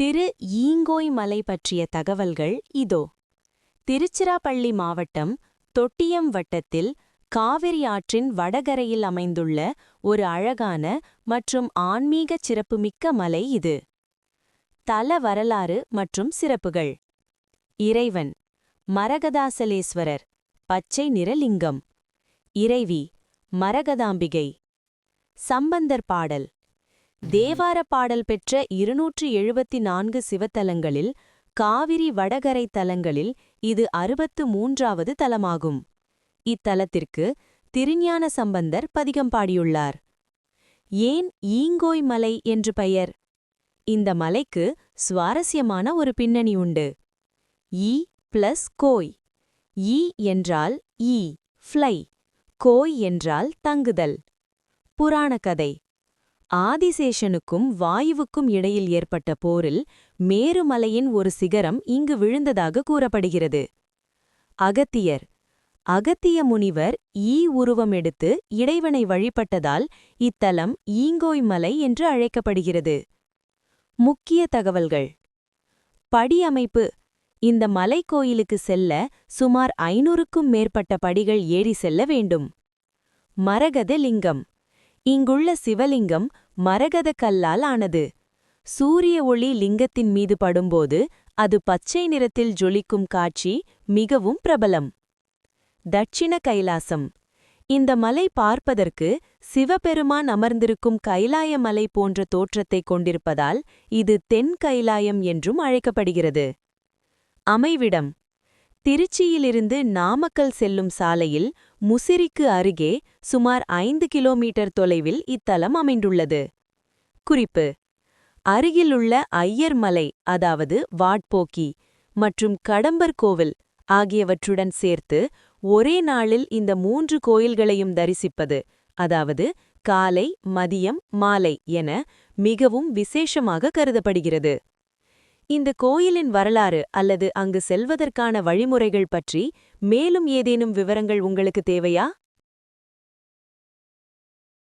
திரு ஈங்கோய் மலை பற்றிய தகவல்கள் இதோ. திருச்சிராப்பள்ளி மாவட்டம் தொட்டியம் வட்டத்தில் காவிரி ஆற்றின் வடகரையில் அமைந்துள்ள ஒரு அழகான மற்றும் ஆன்மீகச் சிறப்புமிக்க மலை இது. தல வரலாறு மற்றும் சிறப்புகள். இறைவன் மரகதாசலேஸ்வரர் பச்சை நிறலிங்கம். இறைவி மரகதாம்பிகை. சம்பந்தர் பாடல். தேவார பாடல் பெற்ற இருநூற்று எழுபத்தி நான்கு சிவத்தலங்களில் காவிரி வடகரை தலங்களில் இது அறுபத்து மூன்றாவது தலமாகும். இத்தலத்திற்கு திருஞான சம்பந்தர் பதிகம் பாடியுள்ளார். ஏன் ஈங்கோய் மலை என்று பெயர்? இந்த மலைக்கு சுவாரஸ்யமான ஒரு பின்னணி உண்டு. ஈ பிளஸ் கோய். ஈ என்றால் ஈ ஃப்ளை. கோய் என்றால் தங்குதல். புராணக்கதை. ஆதிசேஷனுக்கும் வாயுவுக்கும் இடையில் ஏற்பட்ட போரில் மேருமலையின் ஒரு சிகரம் இங்கு விழுந்ததாக கூறப்படுகிறது. அகத்தியர். அகத்திய முனிவர் ஈ உருவம் எடுத்து இறைவனை வழிபட்டதால் இத்தலம் ஈங்கோய் மலை என்று அழைக்கப்படுகிறது. முக்கிய தகவல்கள். படி அமைப்பு. இந்த மலைக்கோயிலுக்கு செல்ல சுமார் ஐநூறுக்கும் மேற்பட்ட படிகள் ஏறி செல்ல வேண்டும். மரகத லிங்கம். இங்குள்ள சிவலிங்கம் மரகத கல்லால் ஆனது. சூரிய ஒளி லிங்கத்தின் மீது படும்போது அது பச்சை நிறத்தில் ஜொலிக்கும் காட்சி மிகவும் பிரபலம். தட்சிண கைலாசம். இந்த மலை பார்ப்பதற்கு சிவபெருமான் அமர்ந்திருக்கும் கைலாய மலை போன்ற தோற்றத்தைக் கொண்டிருப்பதால் இது தென் கைலாயம் என்றும் அழைக்கப்படுகிறது. அமைவிடம். திருச்சியிலிருந்து நாமக்கல் செல்லும் சாலையில் முசிறிக்கு அருகே சுமார் ஐந்து கிலோமீட்டர் தொலைவில் இத்தலம் அமைந்துள்ளது. குறிப்பு. அருகிலுள்ள ஐயர் மலை அதாவது வாட்போக்கி மற்றும் கடம்பர் கோவில் ஆகியவற்றுடன் சேர்த்து ஒரே நாளில் இந்த மூன்று கோயில்களையும் தரிசிப்பது அதாவது காலை மதியம் மாலை என மிகவும் விசேஷமாக கருதப்படுகிறது. இந்த கோயிலின் வரலாறு அல்லது அங்கு செல்வதற்கான வழிமுறைகள் பற்றி மேலும் ஏதேனும் விவரங்கள் உங்களுக்கு தேவையா?